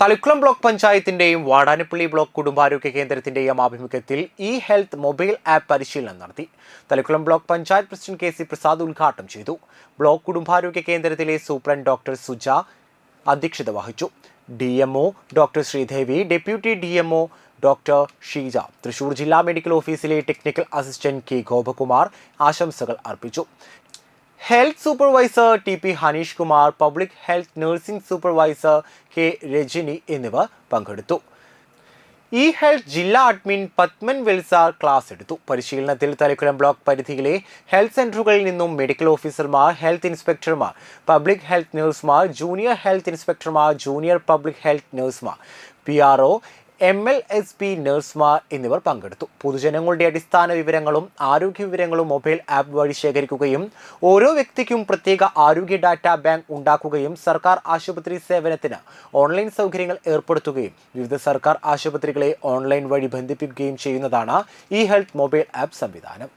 Thalikkulam block പഞ്ചായത്തിന്റെയും Vadanappally block കുടുംബാരോഗ്യ കേന്ദ്രത്തിന്റെയും ആഭിമുഖ്യത്തിൽ ഇ ഹെൽത്ത് മൊബൈൽ ആപ്പ് പരിശീലനം നടത്തി. Thalikulam block panchayat president K C Prasad ഉദ്ഘാടനം ചെയ്തു. ബ്ലോക്ക് കുടുംബാരോഗ്യ കേന്ദ്രത്തിലെ സൂപ്രണ്ട് ഡോക്ടർ സുജ അധ്യക്ഷത വഹിച്ചു. D doctor Sreedevi deputy D doctor Sheeja Thrissur ജില്ലാ മെഡിക്കൽ ഓഫീസിലെ ടെക്നിക്കൽ അസിസ്റ്റന്റ് കെ ഗോപകുമാർ ആശംസകൾ അർപ്പിച്ചു. Health supervisor T P Haneesh Kumar public health nursing supervisor K Rajani എന്നിവർ പങ്കെടുത്തു. ഇ ഹെൽത്ത് ജില്ലാ അഡ്മിൻ പത്മൻ വെൽസാർ ക്ലാസ് എടുത്തു. പരിശീലനത്തിൽ തലക്കുലം ബ്ലോക്ക് പരിധിയിലെ ഹെൽത്ത് സെന്ററുകളിൽ നിന്നും മെഡിക്കൽ ഓഫീസർമാർ ഹെൽത്ത് ഇൻസ്പെക്ടർമാർ പബ്ലിക് ഹെൽത്ത് നഴ്സുമാർ ജൂനിയർ ഹെൽത്ത് ഇൻസ്പെക്ടർമാർ ജൂനിയർ പബ്ലിക് ഹെൽത്ത് നഴ്സുമാർ P R O M L S P നഴ്സുമാർ എന്നിവർ പങ്കെടുത്തു. പൊതുജനങ്ങളുടെ അടിസ്ഥാന വിവരങ്ങളും ആരോഗ്യ വിവരങ്ങളും മൊബൈൽ ആപ്പ് വഴി ശേഖരിക്കുകയും ഓരോ വ്യക്തിക്കും പ്രത്യേക ആരോഗ്യ ഡാറ്റാ ബാങ്ക് ഉണ്ടാക്കുകയും സർക്കാർ ആശുപത്രി സേവനത്തിന് ഓൺലൈൻ സൗകര്യങ്ങൾ ഏർപ്പെടുത്തുകയും വിവിധ സർക്കാർ ആശുപത്രികളെ ഓൺലൈൻ വഴി ബന്ധിപ്പിക്കുകയും ചെയ്യുന്നതാണ് ഇ ഹെൽത്ത് മൊബൈൽ ആപ്പ് സംവിധാനം.